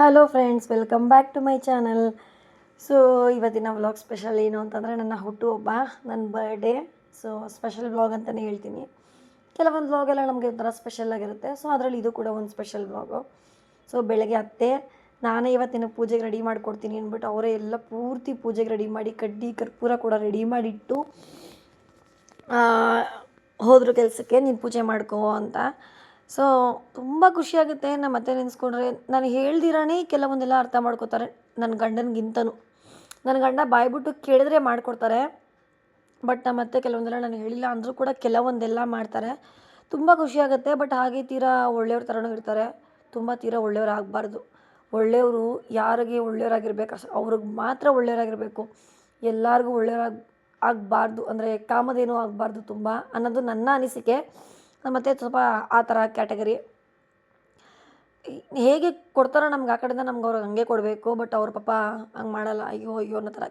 Hello friends welcome back to my channel so ಇವತ್ತಿನ vlog special ಏನು ಅಂತಂದರೆ ನನ್ನ ಹುಟ್ಟುಹಬ್ಬ, ನನ್ನ ಬರ್ಡೇ ಸೊ ಸ್ಪೆಷಲ್ ವ್ಲಾಗ್ ಅಂತಲೇ ಹೇಳ್ತೀನಿ. ಕೆಲವೊಂದು ವ್ಲಾಗ್ ಎಲ್ಲ ನಮಗೆ ಒಂಥರ ಸ್ಪೆಷಲ್ ಆಗಿರುತ್ತೆ. ಸೊ ಅದರಲ್ಲಿ ಇದು ಕೂಡ ಒಂದು ಸ್ಪೆಷಲ್ ವ್ಲಾಗು ಸೊ ಬೆಳಗ್ಗೆ ಅತ್ತೆ ನಾನೇ ಇವತ್ತಿನ ಪೂಜೆಗೆ ರೆಡಿ ಮಾಡಿಕೊಡ್ತೀನಿ ಅಂದ್ಬಿಟ್ಟು ಅವರೇ ಎಲ್ಲ ಪೂರ್ತಿ ಪೂಜೆಗೆ ರೆಡಿ ಮಾಡಿ ಕಡ್ಡಿ, ಕರ್ಪೂರ ಕೂಡ ರೆಡಿ ಮಾಡಿಟ್ಟು ಹೋದರು ಕೆಲಸಕ್ಕೆ ನೀನು ಪೂಜೆ ಮಾಡ್ಕೋ ಅಂತ. ಸೊ ತುಂಬ ಖುಷಿಯಾಗುತ್ತೆ ನಮ್ಮ ಅತ್ತೆ ನೆನೆಸ್ಕೊಂಡ್ರೆ, ನಾನು ಹೇಳ್ದಿರಾನೇ ಕೆಲವೊಂದೆಲ್ಲ ಅರ್ಥ ಮಾಡ್ಕೋತಾರೆ ನನ್ನ ಗಂಡನಿಗಿಂತನೂ. ನನ್ನ ಗಂಡ ಬಾಯ್ಬಿಟ್ಟು ಕೇಳಿದ್ರೆ ಮಾಡಿಕೊಡ್ತಾರೆ, ಬಟ್ ನಮ್ಮ ಅತ್ತೆ ಕೆಲವೊಂದೆಲ್ಲ ನಾನು ಹೇಳಿಲ್ಲ ಅಂದರೂ ಕೂಡ ಕೆಲವೊಂದೆಲ್ಲ ಮಾಡ್ತಾರೆ. ತುಂಬ ಖುಷಿಯಾಗುತ್ತೆ, ಬಟ್ ಹಾಗೆ ತೀರಾ ಒಳ್ಳೆಯವ್ರ ಥರನೂ ಇರ್ತಾರೆ ತುಂಬ ತೀರಾ ಒಳ್ಳೆಯವ್ರು ಆಗಬಾರ್ದು. ಒಳ್ಳೆಯವರು ಯಾರಿಗೆ ಒಳ್ಳೆಯವರಾಗಿರ್ಬೇಕು ಅಷ್ಟು ಅವ್ರಿಗೆ ಮಾತ್ರ ಒಳ್ಳೆಯವರಾಗಿರಬೇಕು. ಎಲ್ಲರಿಗೂ ಒಳ್ಳೆಯವ್ರಾಗ ಆಗಬಾರ್ದು, ಅಂದರೆ ಕಾಮದೇನೂ ಆಗಬಾರ್ದು ತುಂಬ ಅನ್ನೋದು ನನ್ನ ಅನಿಸಿಕೆ. ಮತ್ತು ಸ್ವಲ್ಪ ಆ ಥರ ಕ್ಯಾಟಗರಿ. ಹೇಗೆ ಕೊಡ್ತಾರೋ ನಮ್ಗೆ ಆ ಕಡೆಯಿಂದ ನಮ್ಗೆ ಅವ್ರಿಗೆ ಹಂಗೆ ಕೊಡಬೇಕು, ಬಟ್ ಅವ್ರ ಪಾಪ ಹಂಗೆ ಮಾಡಲ್ಲ. ಅಯ್ಯೋ ಅಯ್ಯೋ ಅನ್ನೋ ಥರ.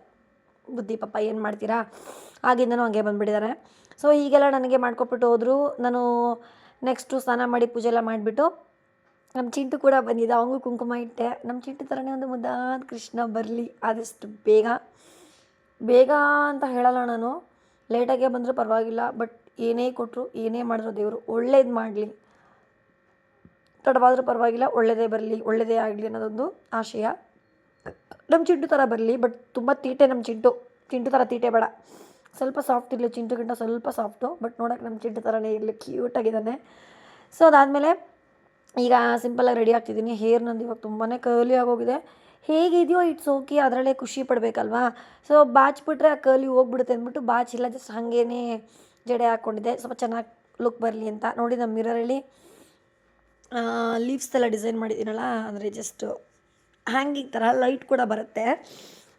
ಬುದ್ಧಿ ಪಾಪ ಏನು ಮಾಡ್ತೀರಾ? ಆಗಿಂದನೂ ಹಂಗೆ ಬಂದುಬಿಟ್ಟಿದ್ದಾರೆ ಸೊ ಹೀಗೆಲ್ಲ ನನಗೆ ಮಾಡ್ಕೊಟ್ಬಿಟ್ಟು ಹೋದರು. ನಾನು ನೆಕ್ಸ್ಟು ಸ್ನಾನ ಮಾಡಿ ಪೂಜೆ ಎಲ್ಲ ಮಾಡಿಬಿಟ್ಟು ನಮ್ಮ ಚಿಂಟು ಕೂಡ ಬಂದಿದ್ದ. ಅವಂಗು ಕುಂಕುಮ ಇಟ್ಟೆ. ನಮ್ಮ ಚಿಂಟು ಥರನೇ ಒಂದು ಮುದ್ದಾದ ಕೃಷ್ಣ ಬರಲಿ. ಆದಷ್ಟು ಬೇಗ. ಬೇಗ ಅಂತ ಹೇಳಲ್ಲ ನಾನು. ಲೇಟಾಗೆ ಬಂದರೂ ಪರವಾಗಿಲ್ಲ. ಬಟ್ ಏನೇ ಕೊಟ್ಟರು ಏನೇ ಮಾಡಿದ್ರು ದೇವರು ಒಳ್ಳೇದು ಮಾಡಲಿ. ತಡವಾದರೂ ಪರವಾಗಿಲ್ಲ ಒಳ್ಳೆಯದೇ ಬರಲಿ ಒಳ್ಳೆಯದೇ ಆಗಲಿ ಅನ್ನೋದೊಂದು ಆಶಯ. ನಮ್ಮ ಚಿಂಟು ಥರ ಬರಲಿ ಬಟ್ ತುಂಬ ತೀಟೆ ನಮ್ಮ ಚಿಂಟು. ಚಿಂಟು ಥರ ತೀಟೆ ಬೇಡ. ಸ್ವಲ್ಪ ಸಾಫ್ಟ್ ಇರಲಿ ಚಿಂಟುಗಿಂತ ಸ್ವಲ್ಪ ಸಾಫ್ಟು ಬಟ್ ನೋಡೋಕೆ ನಮ್ಮ ಚಿಂಟು ಥರನೇ ಇರಲಿ ಕ್ಯೂಟಾಗಿದ್ದಾನೆ ಸೊ ಅದಾದಮೇಲೆ ಈಗ ಸಿಂಪಲಾಗಿ ರೆಡಿ ಆಗ್ತಿದ್ದೀನಿ ಹೇರ್ ನಂದು ಇವಾಗ ತುಂಬಾ ಕರ್ಲಿ ಆಗೋಗಿದೆ ಹೇಗಿದೆಯೋ ಇಟ್ಸ್ ಓಕೆ ಅದರಲ್ಲೇ ಖುಷಿ ಪಡಬೇಕಲ್ವಾ? ಸೊ ಬಾಚ್ಬಿಟ್ರೆ ಆ ಕರ್ಲಿ ಹೋಗ್ಬಿಡುತ್ತೆ ಅಂದ್ಬಿಟ್ಟು ಬಾಚಿಲ್ಲ ಜಸ್ಟ್ ಹಾಗೇನೆ ಜಡೆ ಹಾಕ್ಕೊಂಡಿದ್ದೆ ಸ್ವಲ್ಪ ಚೆನ್ನಾಗಿ ಲುಕ್ ಬರಲಿ ಅಂತ ನೋಡಿ ನಮ್ಮ ಮಿರರಲ್ಲಿ ಲೀವ್ಸ್ ಎಲ್ಲ ಡಿಸೈನ್ ಮಾಡಿದ್ದೀನಲ್ಲ, ಅಂದರೆ ಜಸ್ಟ್ ಹ್ಯಾಂಗಿಂಗ್ ಥರ ಲೈಟ್ ಕೂಡ ಬರುತ್ತೆ.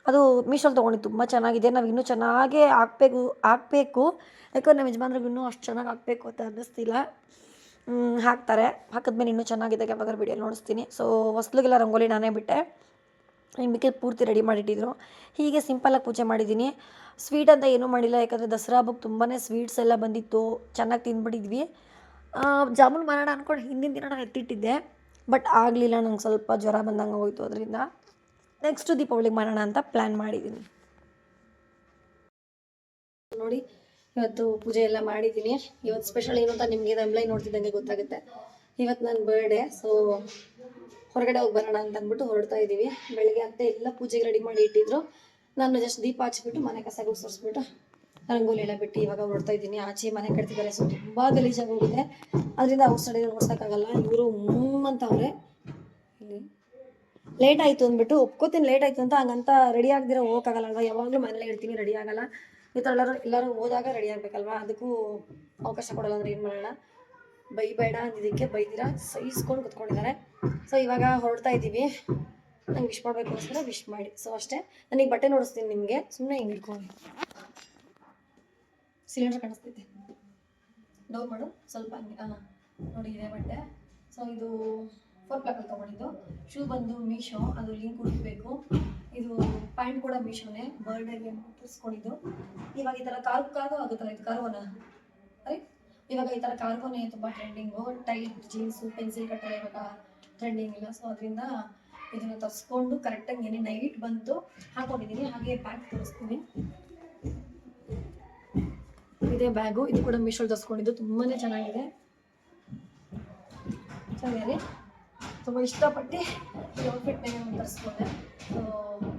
ಅದು ಮೀಶೋಲ್ಲಿ ತೊಗೊಂಡಿದ್ದು ತುಂಬ ಚೆನ್ನಾಗಿದೆ. ನಾವು ಇನ್ನೂ ಚೆನ್ನಾಗೇ ಹಾಕ್ಬೇಕು, ಹಾಕಬೇಕು. ಯಾಕಂದ್ರೆ ನಮ್ಮ ಯಜಮಾನ್ರಿಗೆ ಇನ್ನೂ ಅಷ್ಟು ಚೆನ್ನಾಗಿ ಹಾಕಬೇಕು ಅಂತ ಅನ್ನಿಸ್ತಿಲ್ಲ. ಹಾಕ್ತಾರೆ. ಹಾಕಿದ್ಮೇಲೆ ಇನ್ನೂ ಚೆನ್ನಾಗಿದೆ. ಯಾವಾಗಾದ್ರೂ ವಿಡಿಯೋ ನೋಡಿಸ್ತೀನಿ. ಸೊ ಹೊಸ್ಲಿಗೆಲ್ಲ ರಂಗೋಲಿ ನಾನೇ ಬಿಟ್ಟೆ. ಮಿಕ್ಕಿದ ಪೂರ್ತಿ ರೆಡಿ ಮಾಡಿಟ್ಟಿದ್ರು. ಹೀಗೆ ಸಿಂಪಲಾಗಿ ಪೂಜೆ ಮಾಡಿದ್ದೀನಿ. ಸ್ವೀಟ್ ಅಂತ ಏನೂ ಮಾಡಿಲ್ಲ, ಯಾಕಂದರೆ ದಸರಾ ಹಬ್ಬಕ್ಕೆ ತುಂಬಾ ಸ್ವೀಟ್ಸ್ ಎಲ್ಲ ಬಂದಿತ್ತು. ಚೆನ್ನಾಗಿ ತಿಂದ್ಬಿಟ್ಟಿದ್ವಿ. ಜಾಮೂನ್ ಮಾಡೋಣ ಅಂದ್ಕೊಂಡು ಹಿಂದಿನ ದಿನ ನಾನು ಎತ್ತಿಟ್ಟಿದ್ದೆ ಬಟ್ ಆಗಲಿಲ್ಲ, ನಂಗೆ ಸ್ವಲ್ಪ ಜ್ವರ ಬಂದಂಗೆ ಹೋಯ್ತು ಅದರಿಂದ. ನೆಕ್ಸ್ಟು ದೀಪಾವಳಿಗೆ ಮಾಡೋಣ ಅಂತ ಪ್ಲ್ಯಾನ್ ಮಾಡಿದ್ದೀನಿ. ನೋಡಿ, ಇವತ್ತು ಪೂಜೆ ಎಲ್ಲ ಮಾಡಿದ್ದೀನಿ. ಇವತ್ತು ಸ್ಪೆಷಲ್ ಏನು ಅಂತ ನಿಮಗೆ ಎಂಬ್ಲೈ ನೋಡ್ತಿದ್ದಂಗೆ ಗೊತ್ತಾಗುತ್ತೆ. ಇವತ್ತು ನನ್ನ ಬರ್ಡೇ ಸೊ ಹೊರಗಡೆ ಹೋಗಿ ಬರೋಣ ಅಂತ ಅಂದ್ಬಿಟ್ಟು ಹೊರಡ್ತಾ ಇದ್ದೀವಿ ಬೆಳಗ್ಗೆ ಅತ್ತೆ ಎಲ್ಲ ಪೂಜೆಗೆ ರೆಡಿ ಮಾಡಿ ಇಟ್ಟಿದ್ರು. ನಾನು ಜಸ್ಟ್ ದೀಪ ಹಚ್ಬಿಟ್ಟು ಮನೆ ಕಸ ಗುಡ್ಸರ್ಸ್ಬಿಟ್ಟು ರಂಗೋಲಿ ಎಲ್ಲ ಬಿಟ್ಟು ಇವಾಗ ಹೊರಡ್ತಾ ಇದ್ದೀನಿ ಆಚೆ ಮನೆ ಕಟ್ತಿದ್ದಾರೆ ಸೊ ತುಂಬ ಗಲೀಜಾಗಿ ಹೋಗಿದೆ. ಅದರಿಂದ ಔಟ್ ಸೈಡ್ ಓಡಿಸೋಕ್ಕಾಗಲ್ಲ. ಇವರು ಅಂತವ್ರೆ. ಇಲ್ಲಿ. ಲೇಟ್ ಆಯಿತು ಅಂದ್ಬಿಟ್ಟು ಒಪ್ಕೋತೀನಿ ಲೇಟ್ ಆಯಿತು ಅಂತ ಹಂಗಂತ ರೆಡಿ ಆಗದಿರೋ ಹೋಗೋಕ್ಕಾಗಲ್ಲ ಅಲ್ವಾ ಯಾವಾಗಲೂ ಮನೇಲಿ ಇರ್ತೀನಿ ರೆಡಿ ಆಗಲ್ಲ. ಈ ಥರ ಎಲ್ಲರೂ ಎಲ್ಲರೂ ಹೋದಾಗ ರೆಡಿ ಆಗಬೇಕಲ್ವಾ? ಅದಕ್ಕೂ ಅವಕಾಶ ಕೊಡಲ್ಲ ಅಂದ್ರೆ ಏನು ಮಾಡೋಣ? ಬೈಬೇಡ ಅಂದಿದ್ದಕ್ಕೆ ಬೈದಿರ? ಸಹಿಸ್ಕೊಂಡು ಕುತ್ಕೊಂಡಿದ್ದಾರೆ. ಸೊ ಇವಾಗ ಹೊರಡ್ತಾ ಇದ್ದೀವಿ ನಂಗೆ ವಿಶ್ ಮಾಡಬೇಕು ಅಂತ ವಿಶ್ ಮಾಡಿ. ಸೊ ಅಷ್ಟೇ. ನನಗೆ ಬಟ್ಟೆ ನೋಡಿಸ್ತೀನಿ ನಿಮಗೆ. ಸುಮ್ಮನೆ ಹಿಂಗೆ ಇಟ್ಕೊಂಡು ಸಿಲಿಂಡರ್ ಕಾಣಿಸ್ತೈತೆ ಡೌ ಮಾಡು. ಸ್ವಲ್ಪ ಹಾಂ ನೋಡಿ ಇದೆ ಬಟ್ಟೆ. ಸೊ ಇದು ಫೋರ್ ಪ್ಲಾಕಲ್ಲಿ ತೊಗೊಂಡಿದ್ದು. ಶೂ ಬಂದು ಮೀಶೋ ಅದು ಲಿಂಕ್ ಹುಡುಕಬೇಕು. ಇದು ಪ್ಯಾಂಟ್ ಕೂಡ ಮೀಶೋನೇ ಬರ್ಡೇಗೆ ತರಿಸ್ಕೊಂಡಿದ್ದು. ಇವಾಗ ಈ ಥರ ಕಾರು ಕಾರು ಆಗುತ್ತಲ್ಲ ಇದು, ಕಾರುವನ? ಅರೆ ಇವಾಗ ಈ ಥರ ಕಾರ್ಗೋನೇ ತುಂಬ ಟ್ರೆಂಡಿಂಗು ಟೈಟ್ ಜೀನ್ಸು ಪೆನ್ಸಿಲ್ ಕಟ್ಟರೆ ಇವಾಗ ಟ್ರೆಂಡಿಂಗ್ ಇಲ್ಲ. ಸೊ ಅದರಿಂದ ಇದನ್ನು ತರಿಸ್ಕೊಂಡು ಕರೆಕ್ಟಾಗಿ ನೆನೆ ನೈಟ್ ಬಂತು ಹಾಕೊಂಡಿದ್ದೀನಿ ಹಾಗೆ ಬ್ಯಾಗ್ ತೋರಿಸ್ತೀನಿ. ಇದೇ ಬ್ಯಾಗು ಇದು ಕೂಡ ಮೀಶೋಲ್ ತರಿಸ್ಕೊಂಡಿದ್ದು. ತುಂಬಾ ಚೆನ್ನಾಗಿದೆ. ಚೆನ್ನಾಗಿದೆ. ತುಂಬ ಇಷ್ಟಪಟ್ಟು ಈ ಔಟ್ಫಿಟ್ನಾಗ ನಾನು ತರಿಸ್ಕೊಂಡೆ. ಸೊ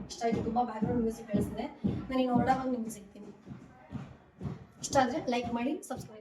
ಇಷ್ಟ ಆಯ್ತು. ತುಂಬ ಬ್ಯಾಕ್ಗ್ರೌಂಡ್ ಮ್ಯೂಸಿಕ್ ಕೇಳಿಸಿದೆ ನಾನು ಇನ್ನು ಆಗಿ ನಿಮ್ಗೆ ಸಿಗ್ತೀನಿ. ಇಷ್ಟ ಆದರೆ ಲೈಕ್ ಮಾಡಿ ಸಬ್ಸ್ಕ್ರೈಬ್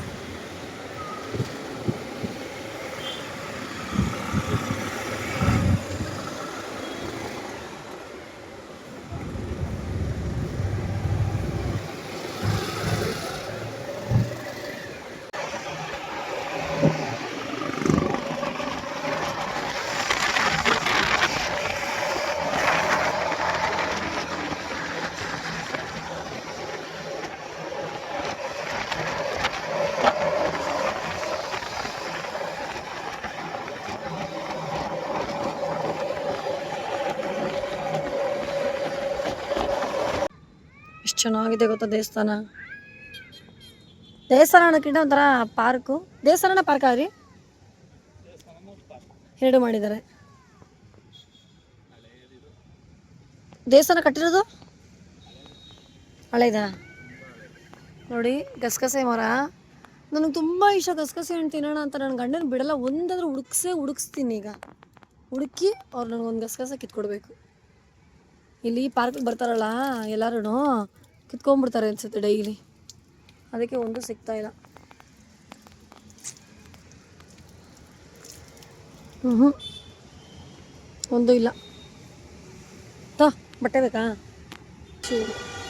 ಚೆನ್ನಾಗಿದೆ ಗೊತ್ತಾ ದೇವಸ್ಥಾನ? ದೇವಸ್ಥಾನ ಅನ್ನೋಕ್ಕಿಂತ ಒಂಥರ ಪಾರ್ಕು. ದೇವಸ್ಥಾನನ ಪಾರ್ಕ್ ಆಗ್ರಿ ಎರಡು ಮಾಡಿದ್ದಾರೆ. ದೇವಸ್ಥಾನ ಕಟ್ಟಿರೋದು? ಹಳೇದಾ ನೋಡಿ, ಗಸಗಸೆ ಮರ. ನನಗೆ ತುಂಬ ಇಷ್ಟ ಗಸಗಸೆ ಹಣ್ಣು ತಿನ್ನೋಣ ಅಂತ. ನನ್ನ ಗಂಡನ ಬಿಡಲ್ಲ, ಒಂದಾದ್ರೂ ಹುಡುಕ್ಸೇ ಹುಡುಕ್ಸ್ತೀನಿ ಈಗ. ಹುಡುಕಿ ಅವ್ರು ನನಗೊಂದು ಗಸಗಸೆ ಕಿತ್ಕೊಡ್ಬೇಕು. ಇಲ್ಲಿ ಪಾರ್ಕ್ ಬರ್ತಾರಲ್ಲ ಎಲ್ಲರೂ ಕಿತ್ಕೊಂಡ್ಬಿಡ್ತಾರೆ ಅನ್ಸುತ್ತೆ ಡೈಲಿ. ಅದಕ್ಕೆ ಒಂದು ಸಿಗ್ತಾ ಇಲ್ಲ. ಹ್ಞೂ ಒಂದು ಇಲ್ಲ. ತಾ ಬಟ್ಟೆ ಬೇಕಾ? ಚೂರು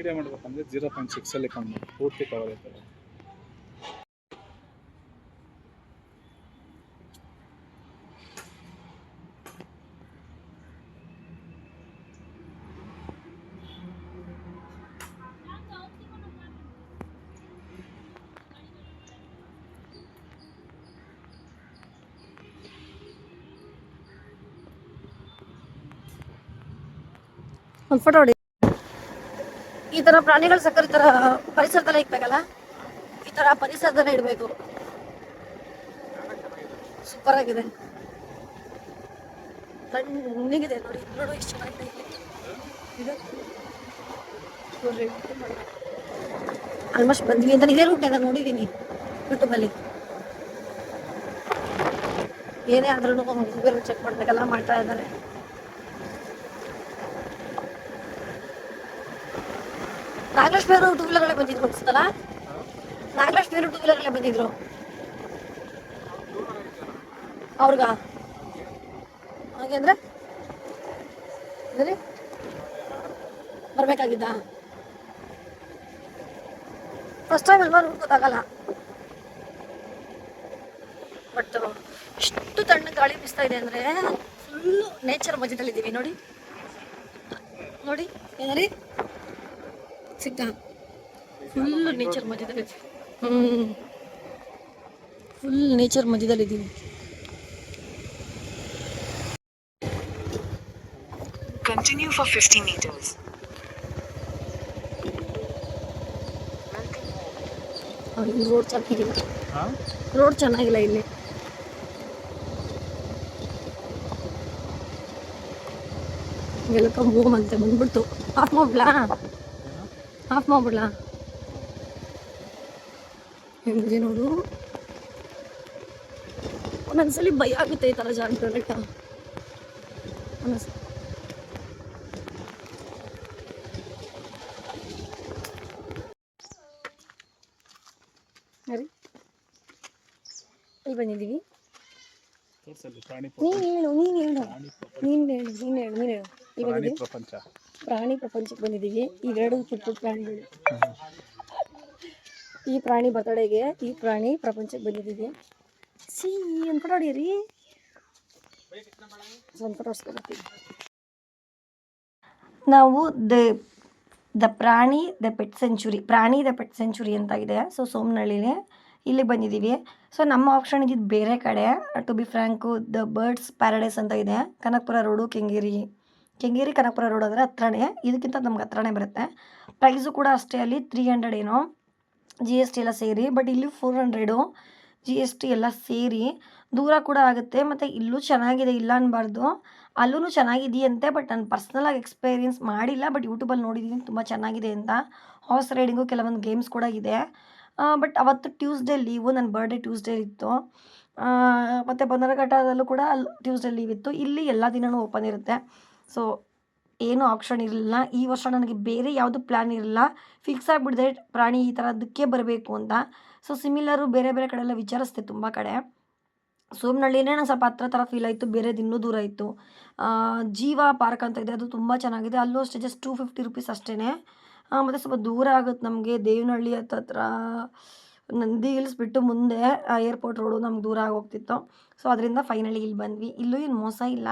ವಿಡಿಯೋ ಮಾಡ್ಬೇಕಂದ್ರೆ ಜೀರೋ ಪಾಯಿಂಟ್ ಸಿಕ್ಸ್ ಅಲ್ಲಿ ಕಮ್ಮಿ ಪೂರ್ತಿ ಕವರ್ ಆಯ್ತದೆ ಒಂದು ಫೋಟೋ ಹೊಡಿ. ಈ ಥರ ಪ್ರಾಣಿಗಳು ಸಕ್ಕರೆ ಈ ಥರ ಪರಿಸರದಲ್ಲೇ ಇಕ್ಬೇಕಲ್ಲ? ಈ ಥರ ಪರಿಸರದಲ್ಲೇ ಇಡಬೇಕು. ಸೂಪರ್ ಆಗಿದೆ. ತಣ್ಣಗಿದೆ ನೋಡಿ. ನೋಡು ಇದು ನೋಡ್ರಿ. ಆಲ್ಮೋಸ್ಟ್ ಬಂದ್ವಿ ಅಂತ ಇದೇ ರೂಟ್ ನೋಡಿದ್ದೀನಿ ಯೂಟ್ಯೂಬಲ್ಲಿ ಏನೇ ಆದ್ರೂ ಚೆಕ್ ಮಾಡ್ಬೇಕಲ್ಲ ಮಾಡ್ತಾ ಇದ್ದಾರೆ. ನಾಗಲಕ್ಷ್ಮಿ ಅವರು ಟೂ ವೀಲರ್ಗಳೇ ಬಂದಿದ್ರು ಅನ್ಸುತ್ತಲ್ಲ? ನಾಗಲಕ್ಷ್ಮಿ ಅವರು ಟೂ ವೀಲರ್ಗಳೇ ಬಂದಿದ್ರು. ಅವ್ರಿಗ? ಹಾಗೆ ಅಂದ್ರೆ? ಬರ್ಬೇಕಾಗಿದ್ದ? ಫಸ್ಟ್ ಟೈಮ್ ಅಲ್ವಾ ಗೊತ್ತಾಗಲ್ಲ. ಬಟ್ ಎಷ್ಟು ತಣ್ಣ ಗಾಳಿ ಬೀಸ್ತಾ ಇದೆ ಅಂದ್ರೆ ಫುಲ್ಲು ನೇಚರ್ ಮಧ್ಯದಲ್ಲಿದ್ದೀವಿ. ನೋಡಿ. ನೋಡಿ, ಏನಾರಿ? ಸಿಕ್ಕ ಫುಲ್ ನೇಚರ್ ಮಧ್ಯದಲ್ಲಿ. ಹ್ಞೂ ಫುಲ್ ನೇಚರ್ ಮಧ್ಯದಲ್ಲಿದ್ದೀವಿ Continue for 50 meters. ರೋಡ್ ಚೆನ್ನಾಗಿಲ್ಲ ಹಾಂ ರೋಡ್ ಚೆನ್ನಾಗಿಲ್ಲ ಇಲ್ಲಿ. ವೆಲ್ಕಮ್ ಹೋಮ್ ಅಂತ ಬಂದ್ಬಿಡ್ತು. ಆಫ್ ಮಾಡ್ಬಿಡ್ಲಾ ಆಫ್ ಮಾಡ್ಬಿಡ್ಲಾ? ಹೆಂಗಿದೆ ನೋಡು? ಒಂದೊಂದ್ಸಲಿ ಭಯ ಆಗುತ್ತೆ ಈ ಥರ ಜಾಗ ಪ್ರಾಡಕ್ಟ. ಒಂದೊಂದ್ಸ ಸರಿ ಇಲ್ಲಿ ಬಂದಿದ್ದೀವಿ? ನೀನು ಹೇಳು ನೀನು ಹೇಳು. ನೀನು ಹೇಳು ನೀನು ಹೇಳು ನೀನು ಹೇಳು. ಇಲ್ಲಿ ಬಂದಿದ್ದೀವಿ ಪ್ರಪಂಚ. ಪ್ರಾಣಿ ಪ್ರಪಂಚಕ್ಕೆ ಬಂದಿದ್ದೀವಿ. ಇವೆರಡು ಪುಟ್ಟ ಪುಟ್ಟ ಪ್ರಾಣಿಗಳು. ಈ ಪ್ರಾಣಿ ಬರ್ತಡೆಗೆ ಈ ಪ್ರಾಣಿ ಪ್ರಪಂಚಕ್ಕೆ ಬಂದಿದ್ದೀವಿ. ಸಿ ಅಂತ ಹೊಡ್ಸ್ಕೊಬರ್ತೀವಿ ನಾವು the the Prani, the pet sanctuary, Prani the pet sanctuary ಅಂತ ಇದೆ ಸೊ ಸೋಮನಹಳ್ಳಿಲಿ ಇಲ್ಲಿ ಬಂದಿದ್ದೀವಿ. ಸೊ, ನಮ್ಮ ಆಪ್ಷನ್ ಇದ್ದಿದ್ದು ಬೇರೆ ಕಡೆ. To be frank the birds paradise ಅಂತ ಇದೆ. ಕನಕಪುರ ರೋಡು, ಕೆಂಗೇರಿ. ಕೆಂಗೇರಿ ಕನಕಪುರ ರೋಡ್ ಅಂದರೆ ಹತ್ರನೇ. ಇದಕ್ಕಿಂತ ನಮ್ಗೆ ಹತ್ರನೇ ಬರುತ್ತೆ. ಪ್ರೈಸು ಕೂಡ ಅಷ್ಟೇ ಅಲ್ಲಿ ತ್ರೀ ಹಂಡ್ರೆಡ್ ಏನೋ. ಜಿ ಎಸ್ ಟಿ ಎಲ್ಲ ಸೇರಿ ಬಟ್ ಇಲ್ಲಿ four hundred G S T ಎಲ್ಲ ಸೇರಿ ದೂರ ಕೂಡ ಆಗುತ್ತೆ. ಮತ್ತು ಇಲ್ಲೂ ಚೆನ್ನಾಗಿದೆ, ಇಲ್ಲ ಅನ್ನಬಾರ್ದು ಅಲ್ಲೂ ಚೆನ್ನಾಗಿದೆಯಂತೆ ಬಟ್ ನಾನು ಪರ್ಸ್ನಲಾಗಿ ಎಕ್ಸ್ಪೀರಿಯನ್ಸ್ ಮಾಡಿಲ್ಲ ಬಟ್ ಯೂಟ್ಯೂಬಲ್ಲಿ ನೋಡಿದ್ದೀನಿ ತುಂಬ ಚೆನ್ನಾಗಿದೆ ಅಂತ. ಹಾರ್ಸ್ ರೈಡಿಂಗು ಕೆಲವೊಂದು ಗೇಮ್ಸ್ ಕೂಡ ಇದೆ. ಬಟ್ ಅವತ್ತು ಟ್ಯೂಸ್ಡೇ ಲೀವು ನನ್ನ ಬರ್ಡೇ ಟ್ಯೂಸ್ಡೇ ಇತ್ತು. ಮತ್ತು ಬಂದರಘಟ್ಟದಲ್ಲೂ ಕೂಡ ಅಲ್ಲಿ ಟ್ಯೂಸ್ಡೇ ಲೀವ್ ಇತ್ತು. ಇಲ್ಲಿ ಎಲ್ಲ ದಿನವೂ ಓಪನ್ ಇರುತ್ತೆ. ಸೊ ಏನೂ ಆಪ್ಷನ್ ಇರಲಿಲ್ಲ. ಈ ವರ್ಷ ನನಗೆ ಬೇರೆ ಯಾವುದು ಪ್ಲ್ಯಾನ್ ಇರಲಿಲ್ಲ. ಫಿಕ್ಸ್ ಆಗಿಬಿಡಿದೆ ಪ್ರಾಣಿ ಈ ಥರದಕ್ಕೆ ಬರಬೇಕು ಅಂತ. ಸೊ ಸಿಮಿಲರು ಬೇರೆ ಬೇರೆ ಕಡೆ ಎಲ್ಲ ತುಂಬ ಕಡೆ. ಸೋಮನಹಳ್ಳಿನೇ ನಂಗೆ ಸ್ವಲ್ಪ ಹತ್ರ ಥರ ಫೀಲ್ ಆಯಿತು. ಬೇರೆದು ಇನ್ನೂ ದೂರ ಇತ್ತು. ಜೀವ ಪಾರ್ಕ್ ಅಂತ ಇದೆ. ಅದು ತುಂಬ ಚೆನ್ನಾಗಿದೆ. ಅಲ್ಲೂ ಅಷ್ಟೇ ಜಸ್ಟ್ ಟೂ ಫಿಫ್ಟಿ ರುಪೀಸ್ ಅಷ್ಟೇ ಮತ್ತು ಸ್ವಲ್ಪ ದೂರ ಆಗುತ್ತೆ ನಮಗೆ. ದೇವನಹಳ್ಳಿ ಹತ್ರ ನಂದಿ ಹಿಲ್ಸ್ ಬಿಟ್ಟು ಮುಂದೆ ಏರ್ಪೋರ್ಟ್ ರೋಡು ನಮ್ಗೆ ದೂರ ಆಗೋಗ್ತಿತ್ತು. ಸೊ ಅದರಿಂದ ಫೈನಲಿ ಇಲ್ಲಿ ಬಂದ್ವಿ. ಇಲ್ಲೂ ಏನು ಮೋಸ ಇಲ್ಲ.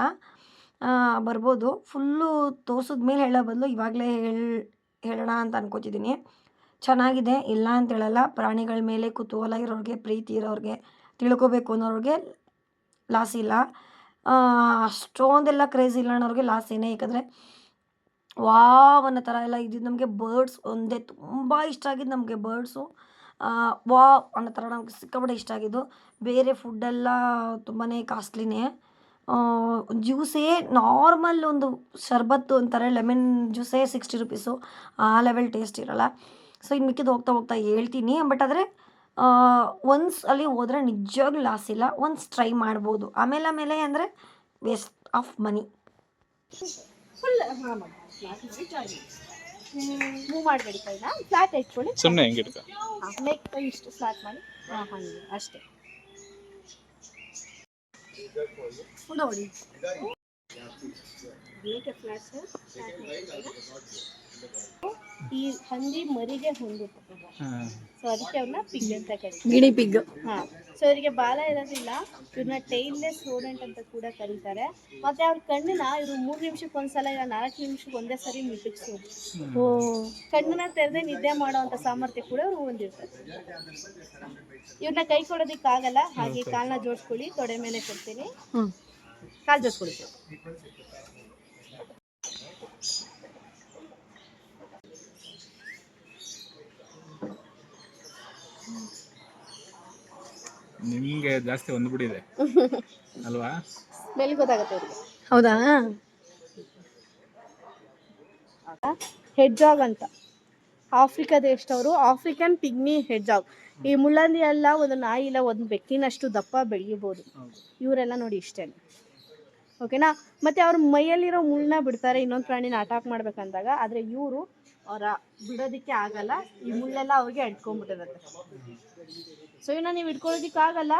ಬರ್ಬೋದು. ಫುಲ್ಲು ತೋರ್ಸಿದ ಮೇಲೆ ಹೇಳೋ ಬದಲು ಇವಾಗಲೇ ಹೇಳ, ಹೇಳೋಣ ಅಂತ ಅನ್ಕೋತಿದ್ದೀನಿ. ಚೆನ್ನಾಗಿದೆ. ಇಲ್ಲ ಅಂತ ಹೇಳಲ್ಲ. ಪ್ರಾಣಿಗಳ ಮೇಲೆ ಕುತೂಹಲ ಇರೋರಿಗೆ, ಪ್ರೀತಿ ಇರೋರಿಗೆ, ತಿಳ್ಕೊಬೇಕು ಅನ್ನೋರಿಗೆ ಲಾಸ್ ಇಲ್ಲ. ಅಷ್ಟೊಂದೆಲ್ಲ ಕ್ರೇಜ್ ಇಲ್ಲ ಅನ್ನೋರಿಗೆ ಲಾಸ್ ಏನೇ. ಯಾಕಂದರೆ ವಾವ್ ಅನ್ನೋ ಥರ ಎಲ್ಲ ಇದ್ದಿದ್ದು ನಮಗೆ ಬರ್ಡ್ಸ್ ಒಂದೇ ತುಂಬ ಇಷ್ಟ ಆಗಿದ್ದು ನಮಗೆ ಬರ್ಡ್ಸು ವಾವ್ ಅನ್ನೋ ಥರ ನಮ್ಗೆ ಸಿಕ್ಕಾಪಟ್ಟೆ ಇಷ್ಟ ಆಗಿದ್ದು. ಬೇರೆ ಫುಡ್ಡೆಲ್ಲ ತುಂಬಾ ಕಾಸ್ಟ್ಲಿನೇ ಜ್ಯೂಸೇ ನಾರ್ಮಲ್ ಒಂದು ಶರ್ಬತ್ತು ಅಂತಾರೆ ಲೆಮನ್ ಜ್ಯೂಸೇ ಸಿಕ್ಸ್ಟಿ ರುಪೀಸು. ಆ ಲೆವೆಲ್ ಟೇಸ್ಟ್ ಇರೋಲ್ಲ. ಸೊ ಇನ್ನು ಮಿಕ್ಕಿದ್ದು ಹೋಗ್ತಾ ಹೋಗ್ತಾ ಹೇಳ್ತೀನಿ. ಬಟ್ ಆದರೆ ಒನ್ಸ್ ಅಲ್ಲಿ ಹೋದರೆ ನಿಜವಾಗ್ಲೂ ಲಾಸ್ ಇಲ್ಲ. ಒನ್ಸ್ ಟ್ರೈ ಮಾಡ್ಬೋದು. ಆಮೇಲೆ ಆಮೇಲೆ ಅಂದರೆ ವೇಸ್ಟ್ ಆಫ್ ಮನಿ ಮೂವ್ ಮಾಡಬೇಡಿ ಕೈನ. ಫ್ಲಾಟ್ ಇಟ್ಕೊಳ್ಳಿ ಸುಮ್ಮನೆ ಹೆಂಗೆ ಇಷ್ಟು ಫ್ಲಾಟ್ ಮಾಡಿ. ಹಾಂ ಹಾಗೆ ಅಷ್ಟೇ. ಮೇಕೆ ಈ ಹಂದಿ ಮರಿಗೆ ಹೊಂದುತ್ತೆ ಸೊ ಅದಕ್ಕೆ ಅವ್ರನ್ನ ಪಿಗ್ ಅಂತ ಕರೀತಾರೆ. ಗಿಣಿ ಪಿಗ್ ಹಾ. ಸೊ ಇವರಿಗೆ ಬಾಲ ಇರೋದಿಲ್ಲ. ಇವ್ರನ್ನ ಟೈಲ್ಲೆಸ್ ಸ್ಟೂಡೆಂಟ್ ಅಂತ ಕೂಡ ಕರೀತಾರೆ. ಮತ್ತೆ ಅವ್ರ ಕಣ್ಣನ್ನ ಇವ್ರು ಮೂರು ನಿಮಿಷಕ್ಕೆ ಒಂದ್ಸಲ ಇಲ್ಲ ನಾಲ್ಕು ನಿಮಿಷಕ್ಕೆ ಒಂದೇ ಸರಿ ಮಿಟುಕ್ಸೋದು ಕಣ್ಣನ್ನ ತೆರೆದೇ ನಿದ್ದೆ ಮಾಡುವಂತ ಸಾಮರ್ಥ್ಯ ಕೂಡ ಅವ್ರು ಹೊಂದಿರ್ತಾರೆ. ಇವ್ರನ್ನ ಕೈ ಕೊಡೋದಿಕ್ಕಾಗಲ್ಲ. ಹಾಗೆ ಕಾಲ್ನ ಜೋಡಿಸ್ಕೊಳ್ಳಿ ತೊಡೆ ಮೇಲೆ ಕೊಡ್ತೀನಿ. ಕಾಲು ಜೋಡಿಸ್ಕೊಳ್ಳಿ ನಿಮ್ಗೆ ಜಾಸ್ತಿ ಒಂದ್ಬಿಟ್ಟಿದೆ ಅಲ್ವಾ? ಸ್ಮೆಲ್ ಗೊತ್ತಾಗುತ್ತೆ ಅವ್ರಿಗೆ. ಹೌದಾ? ಹೆಡ್ಜಾಗ್ ಅಂತ. ಆಫ್ರಿಕಾ ದೇಶದವರು ಆಫ್ರಿಕನ್ ಪಿಗ್ಮಿ ಹೆಡ್ಜಾಗ್ ಈ ಮುಳ್ಳಂದಿ ಎಲ್ಲ ಒಂದು ನಾಯಿ ಇಲ್ಲ ಒಂದು ಬೆಕ್ಕಿನಷ್ಟು ದಪ್ಪ ಬೆಳೆಯಬಹುದು ಇವರೆಲ್ಲ ನೋಡಿ ಇಷ್ಟೇ ಓಕೆನಾ ಮತ್ತೆ ಅವ್ರ ಮೈಯಲ್ಲಿರೋ ಮುಳ್ಳನ್ನ ಬಿಡ್ತಾರೆ ಇನ್ನೊಂದು ಪ್ರಾಣಿನ ಅಟ್ಯಾಕ್ ಮಾಡ್ಬೇಕಂದಾಗ. ಆದರೆ ಇವರು ಅವರ ಬಿಡೋದಕ್ಕೆ ಆಗಲ್ಲ ಈ ಮುಳ್ಳೆಲ್ಲ ಅವ್ರಿಗೆ ಅಂಟ್ಕೊಂಡ್ಬಿಟ್ಟಿರುತ್ತೆ. ಸೊ ಇವನ್ನ ನೀವು ಇಟ್ಕೊಳ್ಳೋದಿಕ್ಕೆ ಆಗಲ್ಲ?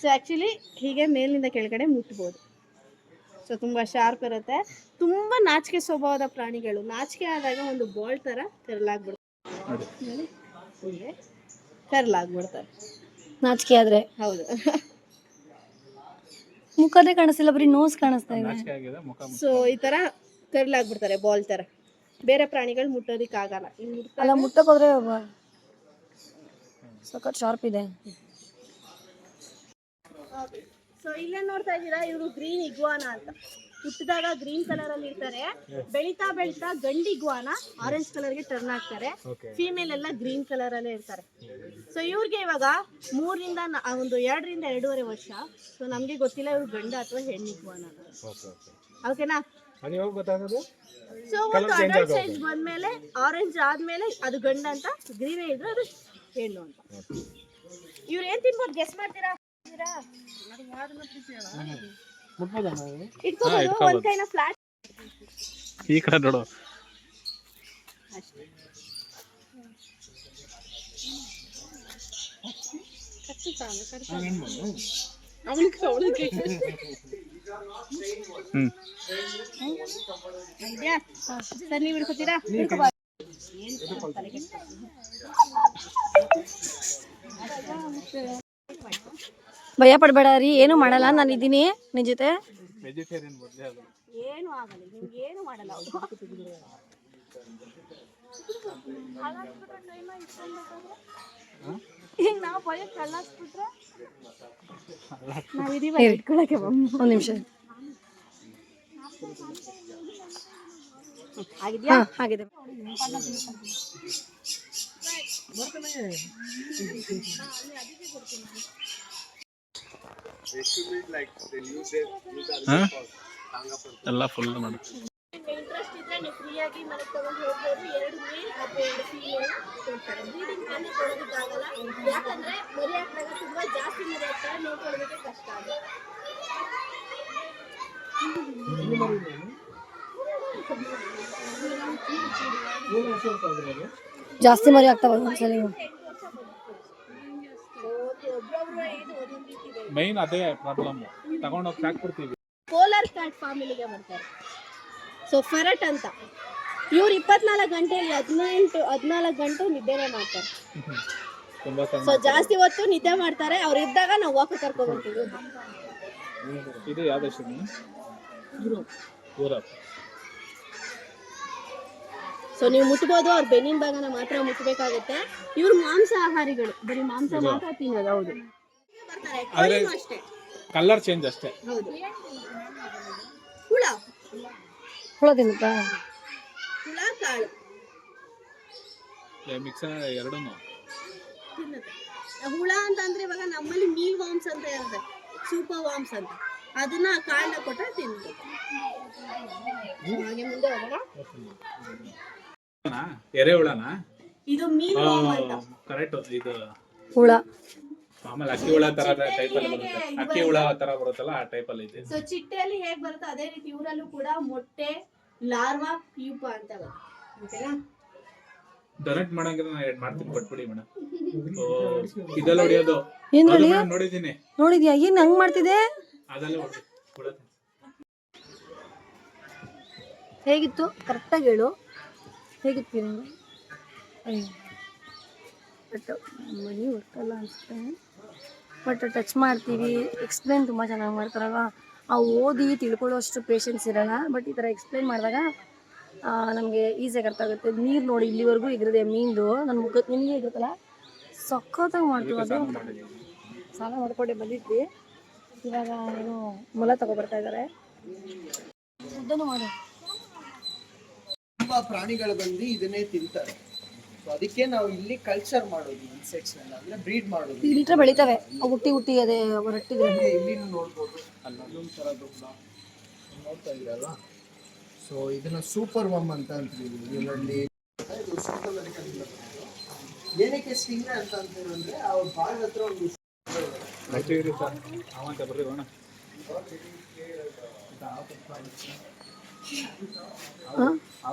ಸೊ ಆ್ಯಕ್ಚುಲಿ ಹೀಗೆ ಮೇಲಿಂದ ಕೆಳಗಡೆ ಮುಟ್ಬೋದು. ಸೊ ತುಂಬ ಶಾರ್ಪ್ ಇರುತ್ತೆ. ತುಂಬ ನಾಚಿಕೆ ಸ್ವಭಾವದ ಪ್ರಾಣಿಗಳು. ನಾಚಿಕೆ ಆದಾಗ ಒಂದು ಬಾಲ್ ಥರ ಕರ್ಲಾಗ್ಬಿಡ್ತಾರೆ ತೆರಲಾಗ್ಬಿಡ್ತಾರೆ ನಾಚಿಕೆ ಆದ್ರೆ. ಹೌದು. ಮುಖನೇ ಕಾಣಿಸ್ತಿಲ್ಲ ಬರೀ ನೋಸ್ ಕಾಣಿಸ್ತಾ ಇದೆ. ನಾಚಿಕೆ ಆಗಿದೆ ಮುಖ ಮುಚ್ಚ. ಸೊ ಈ ತರ ಕರ್ಲ್ ಆಗ್ಬಿಡ್ತಾರೆ ಬಾಲ್ ತರ. ಬೇರೆ ಪ್ರಾಣಿಗಳು ಮುಟ್ಟೋದಿಕ್ ಆಗಲ್ಲ. ಮುಟ್ತಾರೆ ಅಲ್ಲ ಮುಟ್ಟಕ್ ಹೋದ್ರೆ ಸಖತ್ ಶಾರ್ಪ್ ಇದೆ. ಸೊ ಇಲ್ಲೇ ನೋಡ್ತಾ ಇದ್ದೀರಾ ಇವರು ಗ್ರೀನ್ ಇಗ್ವಾನ ಅಂತ. ಹುಟ್ಟಿದಾಗ ಗ್ರೀನ್ ಕಲರ್ ಅಲ್ಲಿ ಇರ್ತಾರೆ. ಬೆಳಿತಾ ಬೆಳಿತಾ ಗಂಡಿ ಗ್ವಾನ ಆರೆಂಜ್ ಕಲರ್ಗೆ ಟರ್ನ್ ಆಗ್ತಾರೆ. ಫೀಮೇಲ್ ಎಲ್ಲ ಗ್ರೀನ್ ಕಲರ್ ಅಲ್ಲೇ ಇರ್ತಾರೆ. ಸೊ ಇವ್ರಿಗೆ ಇವಾಗ ಮೂರರಿಂದ ಒಂದು ಎರಡರಿಂದ ಎರಡೂವರೆ ವರ್ಷ. ಸೊ ನಮಗೆ ಗೊತ್ತಿಲ್ಲ ಇವ್ರು ಗಂಡ ಅಥವಾ ಹೆಣ್ಣು ಗ್ವಾನ. ಓಕೆನಾ ಸೊ ಒಂದು ಅಡಲ್ಟ್ ಸೈಜ್ ಬಂದ್ಮೇಲೆ ಆರೆಂಜ್ ಆದ್ಮೇಲೆ ಅದು ಗಂಡ ಅಂತ ಗ್ರೀನೇ ಇದ್ರೆ ಅದು ಹೆಣ್ಣು ಅಂತ. ಇವ್ರು ಏನ್ ತಿನ್ಬೋದು? ಗೆಸ್ ಮಾಡ್ತೀರಾ? ಇಟ್ಕೋಬಹುದು ಒಂದ್ ಕೈನ ಫ್ಲಾಟ್ ಈ ಕಡೆ ನೋಡು ಹ್ಮ್ ಇದೆಯಾ ಸರ್ ನೀವು ಹಿಡ್ಕೋತೀರಾ ಭಯ ಪಡಬೇಡ ರೀ ಏನು ಮಾಡಲ್ಲ ನಾನು ಇದ್ದೀನಿ ನಿನ್ ಜೊತೆ. ಏನು ಆಗಲ್ಲ ನಿಮ್ಗೆ ಏನು ಮಾಡಲ್ಲ ಅವ್ರು. ಈಗ ನಾವು ಭಯ ಕಳ್ಳಾಕ್ಬಿಟ್ರೆ ನಾವಿದೀವ ಇಟ್ಕೊಳಕ್ಕೆ ಒಂದ್ ನಿಮಿಷ ಆಗಿದ್ಯಾ? ಆಗಿದೆ. ಎಲ್ಲ ಫುಲ್ ಮಾಡಿ. ಇಂಟ್ರೆಸ್ಟ್ ಇದ್ರೆ ನೀವು ಫ್ರೀಯಾಗಿ ತಗೊಂಡು ಎರಡು ಎರಡು ಕೊಡೋದಕ್ಕಾಗಲ್ಲ ಯಾಕಂದ್ರೆ ತುಂಬಾ ಜಾಸ್ತಿ ಕಷ್ಟ ಜಾಸ್ತಿ ಮರಿ ಆಗ್ತಾವ ಒಂದ್ಸಲಿ ಒಬ್ಬೊಬ್ರು ಇದು ಒಂದೊಂದು ರೀತಿ ಇದೆ ಮೈನ್ ಅದೇ ಪ್ರಾಬ್ಲಮ್ ತಗೊಂಡೋಗಿ ಸಾಕ್ಬಿಡ್ತೀವಿ ಕೋಲಾರ್ ಕ್ಯಾಟ್ ಫ್ಯಾಮಿಲಿಗೆ ಬರ್ತಾರೆ. ಸೊ ಫೆರಟ್ ಅಂತ. ಇವ್ರು ಇಪ್ಪತ್ನಾಲ್ಕು ಗಂಟೆಯಲ್ಲಿ ಹದಿನೆಂಟು ಹದಿನಾಲ್ಕು ಗಂಟೆ ನಿದ್ದೆನೇ ಮಾಡ್ತಾರೆ. ತುಂಬಾ ಸೊ ಜಾಸ್ತಿ ಹೊತ್ತು ನಿದ್ದೆ ಮಾಡ್ತಾರೆ. ಅವ್ರು ಇದ್ದಾಗ ನಾವು ವಾಕ್ ಕರ್ಕೊಬರ್ತೀವಿ ಇದು ಯಾವ ದೇಶ ಯೂರೋಪ್ ಸೊ ನೀವು ಮುಟ್ಬೋದು ಅವ್ರ ಬೆನ್ನಿನ ಭಾಗನ ಮಾತ್ರ ಮುಟ್ಬೇಕಾಗುತ್ತೆ. ಇವ್ರು ಮಾಂಸಾಹಾರಿಗಳು ಬರೀ ಮಾಂಸ ಮಾತ್ರ ತಿನ್ನೋದು ಹೌದು. ಆದ್ರೆ ಅಷ್ಟೇ. ಕಲರ್ ಚೇಂಜ್ ಅಷ್ಟೇ. ಹೌದು. ಹುಳ. ಹುಳ ತಿನ್ನುತ್ತಾ? ಹುಳ ಕಾಳು. ಮಿಕ್ಸ ಎರಡೂ ತಿನ್ನುತ್ತೆ? ಹುಳ ಅಂತ ಅಂದ್ರೆ ಇವಾಗ ನಮ್ಮಲ್ಲಿ ಮೀಲ್ ವಾಮ್ಸ್ ಅಂತ ಇರುತ್ತೆ. ಸೂಪರ್ ವಾಮ್ಸ್ ಅಂತ. ಅದನ್ನ ಕಾಳನ್ನ ಕೊಟ್ಟರೆ ತಿನ್ಬೇಕು ಹಾಗೆ ಮುಂದೆ ಹೋಗೋಣ. ಎರೆಹುಳನಾ ಇದು ಮೀಲ್ ವಾಮ್ ಅಂತ. ಕರೆಕ್ಟ್ ಇದು ಹುಳ. ಆಮೇಲೆ ಅಕ್ಕಿ ಹುಳ ತರ ಟೈಪ್ ಅಲ್ಲಿ ಬರುತ್ತೆ. ಅಕ್ಕಿ ಹುಳ ತರ ಬರುತ್ತಲ್ಲ ಆ ಟೈಪ್ ಅಲ್ಲಿ ಇದೆ. ಸೊ ಚಿಟ್ಟೆಯಲ್ಲಿ ಹೇಗ್ ಬರುತ್ತೆ ಅದೇ ರೀತಿ ಇವರಲ್ಲೂ ಕೂಡ ಮೊಟ್ಟೆ ಲಾರ್ವಾ ಪ್ಯೂಪ ಅಂತ ಬರುತ್ತೆ ಓಕೆನಾ ಡೊನೇಟ್ ಮಾಡಂಗಿದ್ರೆ ನಾನು ಎರಡು ಮಾಡ್ತೀನಿ ಕೊಟ್ಬಿಡಿ ಮೇಡಮ್ ಇದೆಲ್ಲ ಹೊಡಿಯೋದು. ಏನ್ madam ನೋಡಿದ್ದೀನಿ. ನೋಡಿದ್ಯಾ? ಏನ್ ಹಂಗ್ ಮಾಡ್ತಿದೆ ಅದೆಲ್ಲ ಹೊಡಿ- ಹುಳ ತಿನ್- ಹೇಗಿತ್ತು? ಕರೆಕ್ಟಾಗಿ ಹೇಳು. ಹೇಗಿತ್ತು ಅಯ್ಯೋ. ಬಟ್ ಮನೆ ವರ್ಕಲ್ಲ ಅನಿಸುತ್ತೆ. ಬಟ್ ಟಚ್ ಮಾಡ್ತೀವಿ. ಎಕ್ಸ್ಪ್ಲೇನ್ ತುಂಬ ಚೆನ್ನಾಗಿ ಮಾಡ್ತಾರಲ್ಲ ಆ ಓದಿ ತಿಳ್ಕೊಳ್ಳೋಷ್ಟು ಪೇಷನ್ಸ್ ಇರಲ್ಲ. ಬಟ್ ಈ ಥರ ಎಕ್ಸ್ಪ್ಲೇನ್ ಮಾಡಿದಾಗ ನಮಗೆ ಈಸಿಯಾಗಿ ಅರ್ಥ ಆಗುತ್ತೆ. ನೀರು ನೋಡಿ ಇಲ್ಲಿವರೆಗೂ ಇಗ್ರದೆ ಮೀನ್ದು. ನನ್ನ ಮುಖ ನಿಮಗೆ ಇರುತ್ತಲ್ಲ ಸಖತ್ತಾಗಿ ಮಾಡ್ತೀವಿ. ಅದು ಸಾಲ ಮಾಡ್ಕೊಂಡೆ ಬಂದಿದ್ವಿ. ಇವಾಗ ಏನು ಮೊಲ ತಗೊಬರ್ತಾ ಇದ್ದಾರೆ ಮಾಡು. ತುಂಬಾ ಪ್ರಾಣಿಗಳು ಬಂದು ಇದನ್ನೇ ತಿಂತಾರೆ. ಸೊ ಅದಕ್ಕೆ ನಾವು ಇಲ್ಲಿ ಕಲ್ಚರ್ ಮಾಡೋದು ಇನ್ಸೆಕ್ಟ್ಸ್ ಅಂದ್ರೆ ಬ್ರೀಡ್ ಮಾಡೋದು. ಇಲ್ಲಿಟ್ರೆ ಬೆಳಿತಾವೆ. ಅವು ಹುಟ್ಟಿ ಹುಟ್ಟಿ ಅದೇ ಹೊರಟ್ಟಿದ್ರೆ ಇಲ್ಲಿ ಇಲ್ಲಿನೂ ನೋಡ್ಬೋದು. ಅಲ್ಲೊಂದು ಥರ ದೊಡ್ಡ ನೋಡ್ತಾ ಇದ್ದೀರಲ್ಲ ಸೊ ಇದನ್ನ ಸೂಪರ್ ವಮ್ ಅಂತ ಅಂತೀವಿ ಇದರಲ್ಲಿ. ಏನಕ್ಕೆ ಸ್ಟಿಂಗ್ ಅಂತ ಅಂತಂದ್ರೆ ಅವ್ರ ಬಾಳ ಹತ್ರ ಒಂದು ಇರುತ್ತೆ? ಅವಂತ ಬರ್ರಿ ಹೋಣ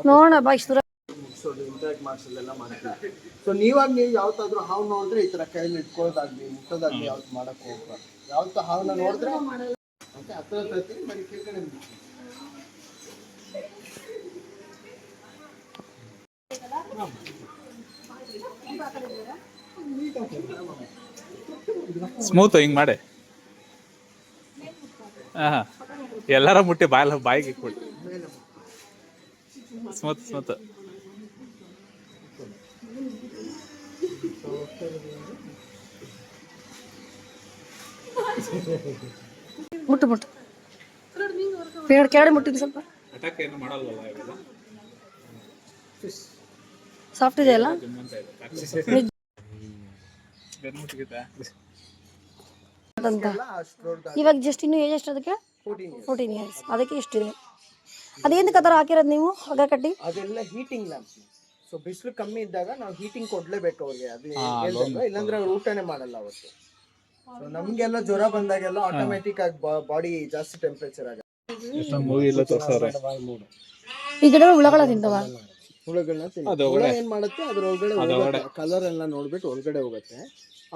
ನೋಡೋಣ ಬಾ ಇಷ್ಟು ದೂರ. ಮುಗಿಸೋದು ಇಂಟ್ರಾಕ್ಟ್ ಮಾಡಿಸೋದೆಲ್ಲ ಮಾಡ್ತೀವಿ. ಸೊ ನೀವಾಗ ನೀವು ಯಾವತ್ತಾದ್ರೂ ಹಾವು ನೋಡಿದ್ರೆ ಈ ತರ ಕೈಯಲ್ಲಿ ಇಟ್ಕೊಳ್ಳೋದಾಗ್ಲಿ ಮುಟ್ಟೋದಾಗ್ಲಿ ಯಾವ್ದು ಮಾಡಕ್ ಹೋಗ್ಬಾರ್ದು. ಯಾವತ್ತು ಹಾವನ್ನ ನೋಡಿದ್ರೆ ಮತ್ತೆ ಹತ್ರ ತರ್ತೀನಿ ಬರೀ ಕೆಳಗಡೆ ಬಿಡ್ತೀನಿ. ಸ್ಮೂತ್ ಹಿಂಗ್ ಮಾಡಿ. ಹಾ ಎಲ್ಲಾರ ಮುಟ್ಟಿ ಬಾಯಲ್ಲ ಬಾಯಿಗೆ ಕೊಡಿ ಸ್ಮತ್ ಸ್ಮತ್. ಮುಟ್ಟು ಮುಟ್ಟು. ಪೇಡ ಕೆಳಗಡೆ ಮುಟ್ಟಿದ್ದು ಸ್ವಲ್ಪ. ಅಟ್ಯಾಕ್ ಏನು ಮಾಡಲ್ವಲ್ಲ ಇವೆಲ್ಲ ಸಾಫ್ಟ್ ಇದೆಯಲ್ಲ ಇವಾಗ ಜಸ್ಟ್ ಇನ್ನು ಏಜ್ ಎಷ್ಟು ಅದಕ್ಕೆ? ಫೋರ್ಟೀನ್ ಇಯರ್ಸ್ ಅದಕ್ಕೆ ಇಷ್ಟಿದೆ. ಅದೇನು ಕತರ ಥರ ಹಾಕಿರೋದು ನೀವು? ಹಗ್ಗ ಕಟ್ಟಿ? ಅದೆಲ್ಲ ಹೀಟಿಂಗ್ ಲ್ಯಾಂಪ್ ಸೊ ಬಿಸಿಲು ಕಮ್ಮಿ ಇದ್ದಾಗ ನಾವು ಹೀಟಿಂಗ್ ಕೊಡ್ಲೇಬೇಕು ಅವ್ರಿಗೆ. ಅದು ಹೇಳ್ದಾಗ ಇಲ್ಲಾಂದ್ರೆ ಅವ್ರು ಊಟನೇ ಮಾಡಲ್ಲ ಅವತ್ತು. ಸೊ ನಮ್ಗೆಲ್ಲ ಜ್ವರ ಬಂದಾಗೆಲ್ಲ ಆಟೋಮ್ಯಾಟಿಕ್ ಆಗಿ ಬಾಡಿ ಜಾಸ್ತಿ ಟೆಂಪರೇಚರ್ ಆಗುತ್ತೆ. ಈ ಗಿಡಗಳು ಹುಳಗಳ ತಿಂತವ? ಹುಳಗಳನ್ನ ತಿನ್ನುತ್ತೆ. ಹುಳ ಏನ್ ಮಾಡುತ್ತೆ? ಅದ್ರ ಒಳಗಡೆ ಕಲರ್ ಎಲ್ಲ ನೋಡ್ಬಿಟ್ಟು ಒಳಗಡೆ ಹೋಗುತ್ತೆ.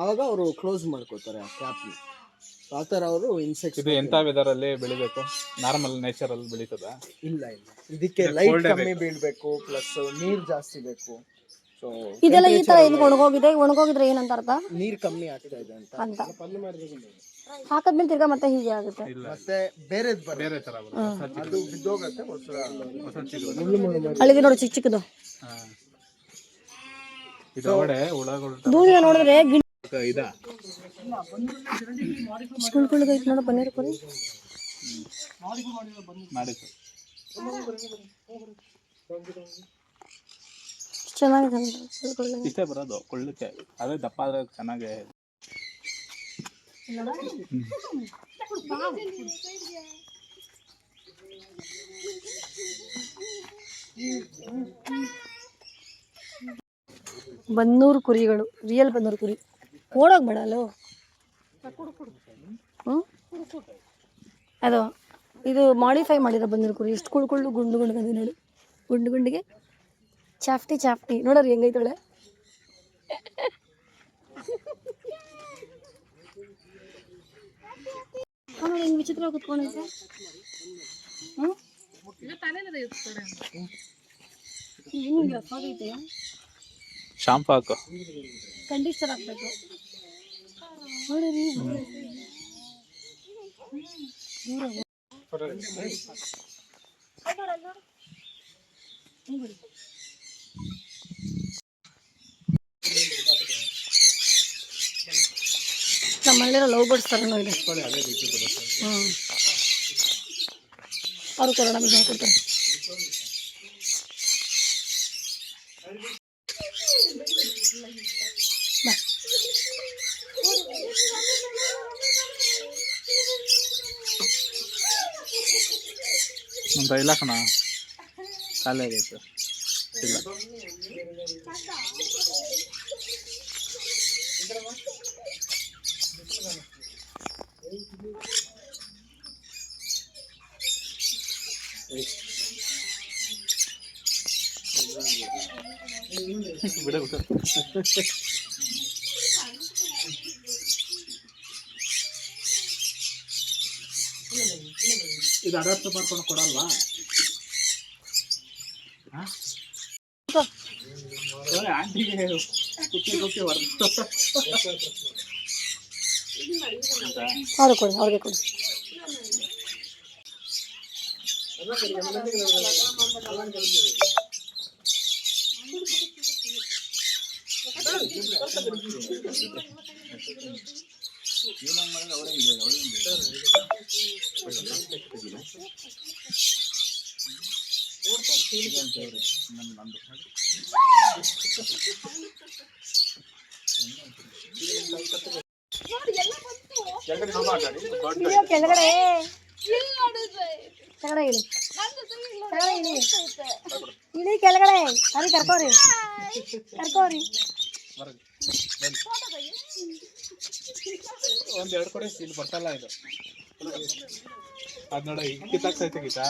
ಆವಾಗ ಅವರು ಕ್ಲೋಸ್ ಮಾಡ್ಕೋತಾರೆ ಆ ಕ್ಯಾಪ್ ಆ ಥರ ಅವರು ಇನ್ಸೆಕ್ಟ್ಸ್ ಇದು ಎಂತ ವೆದರ್ ಅಲ್ಲಿ ಬೆಳಿಬೇಕು? ನಾರ್ಮಲ್ ನೇಚರ್ ಅಲ್ಲಿ ಬೆಳೀತದ? ಇಲ್ಲ ಇಲ್ಲ. ಇದಕ್ಕೆ ಲೈಟ್ ಕಮ್ಮಿ ಬೀಳ್ಬೇಕು ಪ್ಲಸ್ ನೀರ್ ಜಾಸ್ತಿ ಬೇಕು. ಸೊ ಇದೆಲ್ಲ ಈ ತರ ಏನು ಒಣಗೋಗಿದೆ? ಒಣಗೋಗಿದ್ರೆ ಏನಂತ ಅರ್ಥ? ನೀರ್ ಕಮ್ಮಿ ಆಗ್ತಾ ಇದೆ ಅಂತ. ಅಂತ. ಹಾಕದ್ಮೇಲೆ ತಿರ್ಗಾ ಮತ್ತೆ ಹೀಗೆ ಆಗುತ್ತೆ. ಮತ್ತೆ ಬೇರೆ ಬೇರೆ ತರ ಅದು ಬಿದ್ದೋಗತ್ತೆ. ಅಲ್ಲಿದೆ ನೋಡಿ ಚಿಕ್ಕ ಚಿಕ್ಕದು. ಇದು ಒಳಗಡೆ ಹುಳಗಳು ದೂರ ನೋಡಿದ್ರೆ ಇದ? ನೋಡು ಚೆನ್ನಾಗಿದೆ. ಇಷ್ಟೇ ಬರೋದು ಕೊಳ್ಳಕ್ಕೆ ಅದೇ ದಪ್ಪ ಆದ್ರೆ ಚೆನ್ನಾಗಿ ಬನ್ನೂರು ಕುರಿಗಳು ರಿಯಲ್ ಬನ್ನೂರು ಕುರಿ. ಓಡೋಗ್ಬೇಡ ಅಲ್ಲೋ ಹ್ಞೂ ಅದು ಇದು ಮಾಡಿಫೈ ಮಾಡಿರೋ ಬಂದಿರೋ ಕುರಿ ಎಷ್ಟು ಕುಳ್ಕೊಳ್ಳು ಗುಂಡು ಗುಂಡು ಅದೇ ನೋಡಿ. ಗುಂಡು ಗುಂಡಿಗೆ ಚಾಫ್ಟಿ ಚಾಫ್ಟಿ. ನೋಡೋರಿ ಹೆಂಗೈತಳೆ ಹಿಂಗೆ ವಿಚಿತ್ರ ಕುತ್ಕೊಂಡೈತೆ? ಹ್ಞೂ ರಫಾಗೈತೆ ಶಾಂಪು ಹಾಕು. ಕಂಡೀಷನರ್ ಹಾಕ್ಬೇಕು. ನಮ್ಮಲ್ಲಿರೋ ಲವ್ ಬರ್ಡ್ಸ್ ಥರನೂ ಇದೆ ಹ್ಞೂ ಅವರು ಕೊಡೋಣ ಬಿದ್ದು ಹಾಕೊಡ್ತಾರೆ ಅಂತ ಇಲ್ಲ ಕಣ ಖಾಲಿ ಆಗೈತೆ ಇಲ್ಲ ಬಿಡ ಬಿಡ ಇದು ಅಡಾಪ್ಟ್ ಮಾಡ್ಕೊಂಡು ಕೊಡಲ್ವಾ ಆಂಟಿಗೆ ಕುಕ್ಕಿ ಕುಕ್ಕಿ ಹೊಡೆದು ಅವ್ರಿಗೆ ಕೊಡಿ ಅವ್ರಿಗೆ ಕೊಡಿ ಇಳಿಯೋ ಕೆಳಗಡೆ ಕೆಳಗಡೆ ಇಳಿ. ಕೆಳಗಡೆ ಇಳಿ. ಇಳಿ ಕೆಳಗಡೆ ಅಲ್ಲಿ ಕರ್ಕೋರಿ ಕರ್ಕೋರಿ ಒಂದ್ ಎರಡು ಕಡೆ ಇಲ್ಲಿ ಬರ್ತಲ್ಲ ಇದು. ಅದ್ ನೋಡ ಕಿತ್ತಾಕ್ತೈತೆ ಗೀತಾ.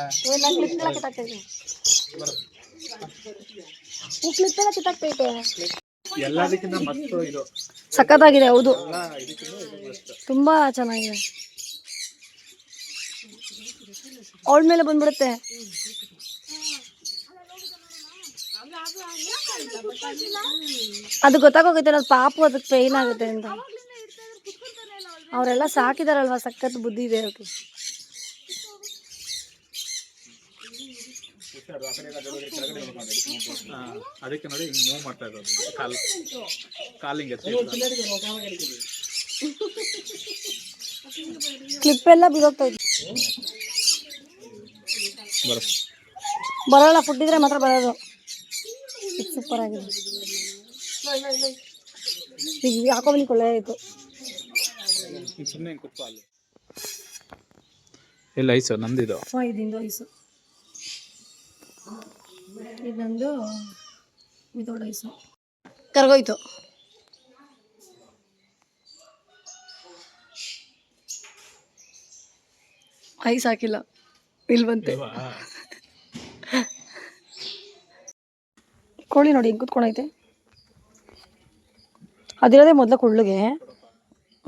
ಎಲ್ಲದಕ್ಕಿಂತ ಮಸ್ತ್ ಇದು. ಸಖತ್ತಾಗಿದೆ ಹೌದು. ತುಂಬಾ ಚೆನ್ನಾಗಿದೆ. ಅವಳ ಮೇಲೆ ಬಂದ್ಬಿಡುತ್ತೆ. ಅದು ಗೊತ್ತಾಗೋಗುತ್ತೆ ಅದು ಪಾಪು ಅದಕ್ಕೆ ಪೇನ್ ಆಗುತ್ತೆ ಅಂತ. ಅವರೆಲ್ಲ ಸಾಕಿದಾರಲ್ವಾ? ಸಖತ್ ಬುದ್ಧಿ ಇದೆ ಅವ್ರಿಗೆ. ಅದಕ್ಕೆ ನೋಡಿ ಹಿಂಗ್ ಮೂವ್ ಮಾಡ್ತಾ ಇರೋದು. ಕಾಲ್ ಕಾಲಿಂಗ್ ಕ್ಲಿಪ್ ಎಲ್ಲ ಬಿದೋಗ್ತೈತೆ ಬರ ಬರೋಲ್ಲ ಫುಡ್ ಮಾತ್ರ ಬರೋದು. ಸೂಪರ್ ಆಗಿದೆ. ಈಗ ಯಾಕೋ ಬಂದು ಒಳ್ಳೆಯ ಆಯಿತು. ಸುಮ್ಮನೆ ಕುತ್ಕೋ ಅಲ್ಲಿ. ಇಲ್ಲ ಐಸು ನಂದಿದು. ಇದಿಂದು ಐಸು. ಇದೊಂದು ವಿತೌಟ್ ಐಸು. ಕರ್ಗೋಯ್ತು. ಐಸ್ ಹಾಕಿಲ್ಲ. ಇಲ್ವಂತೆ. ಬಂತೆ ಕೋಳಿ ನೋಡಿ ಹಿಂಗೆ ಕುತ್ಕೊಂಡೈತೆ ಅದಿರೋದೇ ಮೊದಲ ಕುಳ್ಳಿಗೆ.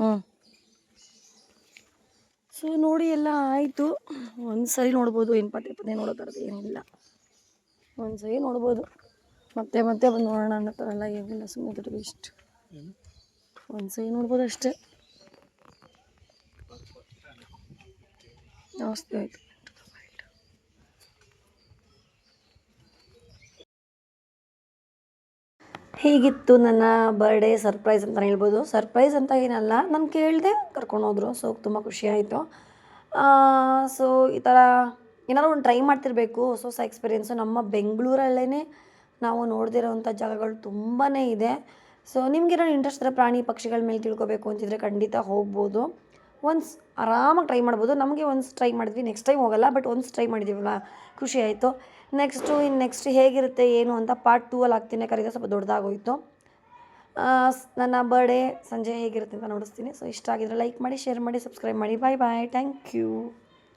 ಹ್ಞೂ ಸೊ ನೋಡಿ ಎಲ್ಲ ಆಯಿತು. ಒಂದು ಸರಿ ನೋಡ್ಬೋದು, ಏನು ಪದೇ ಪದೇ ನೋಡೋ ಏನಿಲ್ಲ. ಒಂದು ಸರಿ ನೋಡ್ಬೋದು. ಮತ್ತೆ ಮತ್ತೆ ಬಂದು ನೋಡೋಣ ಅನ್ನೋ ಥರ ಎಲ್ಲ ಏನಿಲ್ಲ ಸುಮ್ಮನೆ ದುಡ್ಡು ಇಷ್ಟು ಒಂದು ಸರಿ ನೋಡ್ಬೋದು ಅಷ್ಟೇ. ಜಾಸ್ತಿ ಆಯಿತು ಹೀಗಿತ್ತು ನನ್ನ ಬರ್ಡೇ ಸರ್ಪ್ರೈಸ್ ಅಂತ ಹೇಳ್ಬೋದು. ಸರ್ಪ್ರೈಸ್ ಅಂತ ಏನಲ್ಲ, ನಾನು ಕೇಳಿದೆ ಕರ್ಕೊಂಡೋದ್ರು ಸೊ ತುಂಬ ಖುಷಿಯಾಯಿತು ಸೊ ಈ ಥರ ಏನಾದ್ರು ಒಂದು ಟ್ರೈ ಮಾಡ್ತಿರಬೇಕು. ಹೊಸ ಹೊಸ ಎಕ್ಸ್ಪೀರಿಯೆನ್ಸು ನಮ್ಮ ಬೆಂಗಳೂರಲ್ಲೇ ನಾವು ನೋಡ್ದಿರೋವಂಥ ಜಾಗಗಳು ತುಂಬಾ ಇದೆ. ಸೊ ನಿಮಗೇನೋ ಇಂಟ್ರೆಸ್ಟ್ ಇರೋ ಪ್ರಾಣಿ ಪಕ್ಷಿಗಳ ಮೇಲೆ ತಿಳ್ಕೊಬೇಕು ಅಂತಿದ್ರೆ ಖಂಡಿತ ಹೋಗ್ಬೋದು. ಒನ್ಸ್ ಆರಾಮಾಗಿ ಟ್ರೈ ಮಾಡ್ಬೋದು. ನಮಗೆ ಒನ್ಸ್ ಟ್ರೈ ಮಾಡಿದ್ವಿ ನೆಕ್ಸ್ಟ್ ಟೈಮ್ ಹೋಗಲ್ಲ ಬಟ್ ಒನ್ಸ್ ಟ್ರೈ ಮಾಡಿದ್ದೀವಲ್ಲ ಖುಷಿ ಆಯಿತು. ನೆಕ್ಸ್ಟು ಇನ್ನು ನೆಕ್ಸ್ಟ್ ಹೇಗಿರುತ್ತೆ, ಏನು ಅಂತ ಪಾರ್ಟ್ ಟೂ ಅಲ್ಲಿ ಹಾಕ್ತೀನಿ. ಯಾಕಂದರೆ ಸ್ವಲ್ಪ ದೊಡ್ಡದಾಗೋಯಿತು. ನನ್ನ ಬರ್ಡೇ ಸಂಜೆ ಹೇಗಿರುತ್ತೆ ಅಂತ ನೋಡಿಸ್ತೀನಿ. ಸೊ ಇಷ್ಟ ಆಗಿದ್ರೆ ಲೈಕ್ ಮಾಡಿ ಶೇರ್ ಮಾಡಿ ಸಬ್ಸ್ಕ್ರೈಬ್ ಮಾಡಿ. ಬಾಯ್ ಬಾಯ್ ಥ್ಯಾಂಕ್ ಯು